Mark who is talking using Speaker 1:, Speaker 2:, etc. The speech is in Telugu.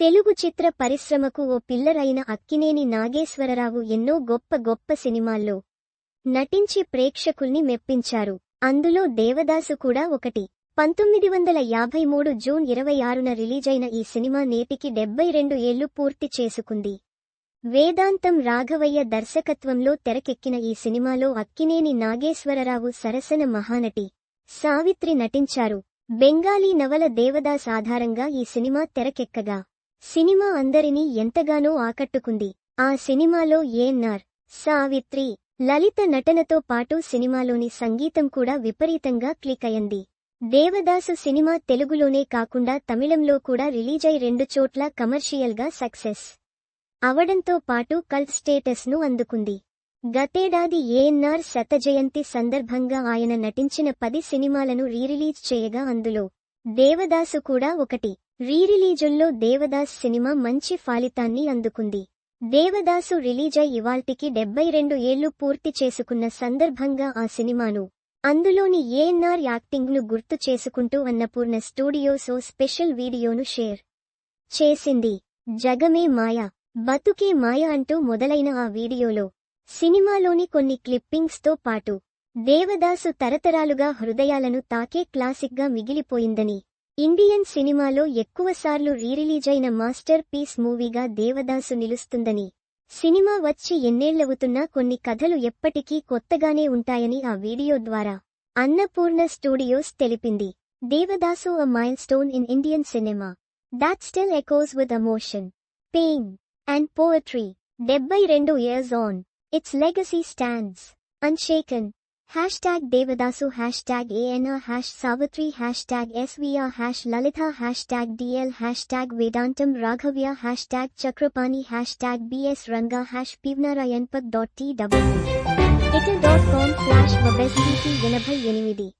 Speaker 1: తెలుగు చిత్ర పరిశ్రమకు ఓ పిల్లరైన అక్కినేని నాగేశ్వరరావు ఎన్నో గొప్ప గొప్ప సినిమాల్లో నటించి ప్రేక్షకుల్ని మెప్పించారు. అందులో దేవదాసు కూడా ఒకటి. పంతొమ్మిది వందల యాభై మూడు జూన్ ఇరవై ఆరున రిలీజైన ఈ సినిమా నేటికి డెబ్బై రెండు ఏళ్ళు పూర్తి చేసుకుంది. వేదాంతం రాఘవయ్య దర్శకత్వంలో తెరకెక్కిన ఈ సినిమాలో అక్కినేని నాగేశ్వరరావు సరసన మహానటి సావిత్రి నటించారు. బెంగాలీ నవల దేవదాస్ ఆధారంగా ఈ సినిమా తెరకెక్కగా. సినిమా అందరినీ ఎంతగానో ఆకట్టుకుంది. ఆ సినిమాలో ఏఎన్ఆర్ సావిత్రి లలిత నటనతో పాటు సినిమాలోని సంగీతం కూడా విపరీతంగా క్లిక్ అయింది. దేవదాసు సినిమా తెలుగులోనే కాకుండా తమిళంలో కూడా రిలీజై రెండు చోట్ల కమర్షియల్గా సక్సెస్ అవడంతో పాటు కల్ట్ స్టేటస్ను అందుకుంది. గతేడాది ఏఎన్ఆర్ శతజయంతి సందర్భంగా ఆయన నటించిన పది సినిమాలను రీరిలీజ్ చేయగా అందులో దేవదాసు కూడా ఒకటి. రీరిలీజుల్లో దేవదాస్ సినిమా మంచి ఫలితాన్ని అందుకుంది. దేవదాసు రిలీజై ఇవాల్టికి డెబ్బై రెండు ఏళ్ళు పూర్తి చేసుకున్న సందర్భంగా ఆ సినిమాను అందులోని ఏఎన్ఆర్ యాక్టింగ్ను గుర్తు చేసుకుంటూ అన్నపూర్ణ స్టూడియోస్ స్పెషల్ వీడియోను షేర్ చేసింది. జగమే మాయ బతుకే మాయ అంటూ మొదలైన ఆ వీడియోలో సినిమాలోని కొన్ని క్లిప్పింగ్స్తో పాటు దేవదాసు తరతరాలుగా హృదయాలను తాకే క్లాసిక్గా మిగిలిపోయిందని. ఇండియన్ సినిమాలో ఎక్కువసార్లు రీరిలీజైన మాస్టర్ పీస్ మూవీగా దేవదాసు నిలుస్తుందని. సినిమా వచ్చి ఎన్నేళ్ళవుతున్నా కొన్ని కథలు ఎప్పటికీ కొత్తగానే ఉంటాయని ఆ వీడియో ద్వారా అన్నపూర్ణ స్టూడియోస్ తెలిపింది. Devadasu a milestone in Indian cinema that still echoes with emotion pain and poetry డెబ్బై రెండు years on its legacy stands unshaken Hashtag Devadasu Hashtag ANA Hash Savitri Hashtag SVR Hash Lalitha Hashtag DL Hashtag Vedantam Raghavya Hashtag Chakrapani Hashtag BS Ranga Hash Pivnarayanpat.tw Twitter.com slash Babesbiti Vinabhai Yenimidi